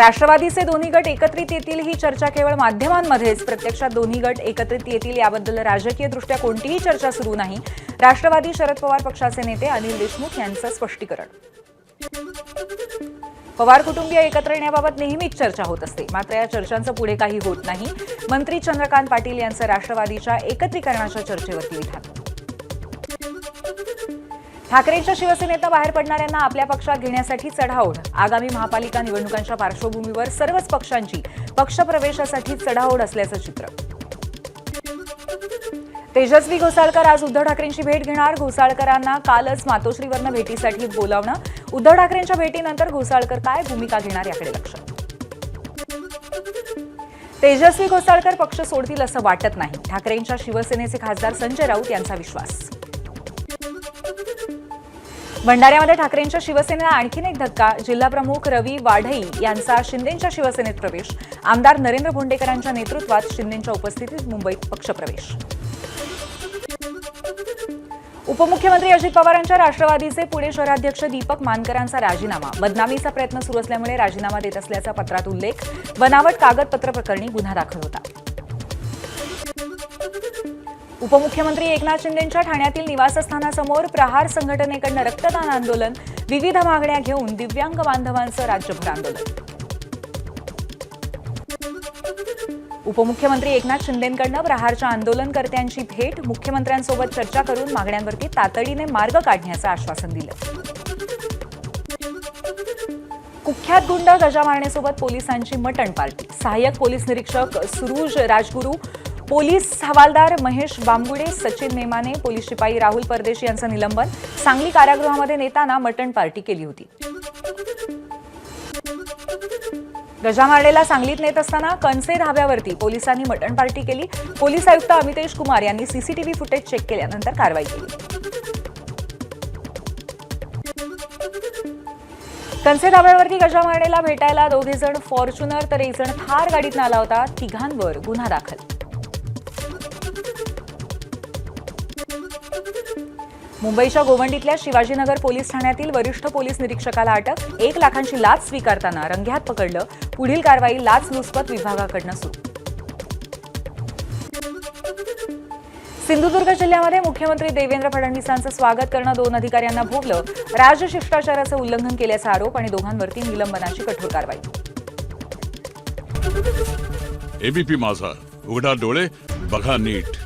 राष्ट्रवादीचे दोन्ही गट एकत्रित येतील ही चर्चा केवळ माध्यमांमध्येच. प्रत्यक्षात दोन्ही गट एकत्रित येतील याबद्दल राजकीयदृष्ट्या कोणतीही चर्चा सुरू नाही. राष्ट्रवादी शरद पवार पक्षाचे नेते अनिल देशमुख यांचं स्पष्टीकरण. पवार कुटुंबीय एकत्र येण्याबाबत नेहमीच चर्चा होत असते. मात्र या चर्चांचं पुढे काही होत नाही. मंत्री चंद्रकांत पाटील यांचं राष्ट्रवादीच्या एकत्रीकरणाच्या चर्चेवरती विधान. ठाकरेंच्या शिवसेनेतनं बाहेर पडणाऱ्यांना आपल्या पक्षात घेण्यासाठी चढाओढ. आगामी महापालिका निवडणुकांच्या पार्श्वभूमीवर सर्वच पक्षांची पक्षप्रवेशासाठी चढाओढ असल्याचं चित्र. तेजस्वी घोसाळकर आज उद्धव ठाकरेंची भेट घेणार. घोसाळकरांना कालच मातोश्रीवरनं भेटीसाठी बोलावणं. उद्धव ठाकरेंच्या भेटीनंतर घोसाळकर काय भूमिका घेणार याकडे लक्ष. तेजस्वी घोसाळकर पक्ष सोडतील असं वाटत नाही. ठाकरेंच्या शिवसेनेचे खासदार संजय राऊत यांचा विश्वास. भंडाऱ्यामध्ये ठाकरेंच्या शिवसेनेला आणखीन एक धक्का. जिल्हाप्रमुख रवी वाढई यांचा शिंदेच्या शिवसेनेत प्रवेश. आमदार नरेंद्र भोंडेकरांच्या नेतृत्वात शिंदेच्या उपस्थितीत मुंबईत पक्षप्रवेश. उपमुख्यमंत्री अजित पवारांच्या राष्ट्रवादीचे पुणे शहराध्यक्ष दीपक मानकरांचा राजीनामा. बदनामीचा प्रयत्न सुरू असल्यामुळे राजीनामा देत असल्याचा पत्रात उल्लेख. बनावट कागदपत्र प्रकरणी गुन्हा दाखल होता. उपमुख्यमंत्री एकनाथ शिंदेंच्या ठाण्यातील निवासस्थानासमोर प्रहार संघटनेकडनं रक्तदान आंदोलन विविध मागण्या घेऊन दिव्यांग बांधवांचं राज्यभर आंदोलन. उपमुख्यमंत्री एकनाथ शिंदेंकडनं प्रहारच्या आंदोलनकर्त्यांची भेट मुख्यमंत्र्यांसोबत चर्चा करून मागण्यांवरती तातडीने मार्ग काढण्याचं आश्वासन दिलं. कुख्यात गुंड गजा मारण्यासोबत पोलिसांची मटण पार्टी सहाय्यक पोलीस निरीक्षक सुरुज राजगुरू पोलीस हवालदार महेश बांबुडे सचिन नेमाने पोलीस शिपाई राहुल परदेशी यांचं निलंबन. सांगली कारागृहामध्ये नेताना मटण पार्टी केली होती. गजामार्डेला सांगलीत नेत असताना कणसे धाब्यावरती पोलिसांनी मटण पार्टी केली. पोलीस आयुक्त अमितेश कुमार यांनी सीसीटीव्ही फुटेज चेक केल्यानंतर कारवाई केली. कणसे धाब्यावरती गजामार्डेला भेटायला दोघे जण फॉर्च्युनर तर एक जण थार गाडीतनं आला होता. तिघांवर गुन्हा दाखल. मुंबईच्या गोवंडीतल्या शिवाजीनगर पोलीस ठाण्यातील वरिष्ठ पोलीस निरीक्षकाला अटक एक लाखांची लाच स्वीकारताना रंग्यात पकडलं पुढील कारवाई लाचलुचपत विभागाकडनं सुरू. सिंधुदुर्ग जिल्ह्यामध्ये मुख्यमंत्री देवेंद्र फडणवीसांचं स्वागत करणं दोन अधिकाऱ्यांना भोगलं. राजशिष्टाचाराचं उल्लंघन केल्याचा आरोप आणि दोघांवरती निलंबनाची कठोर कारवाई. एबीपी माझा. उघडा डोळे बघा नीट.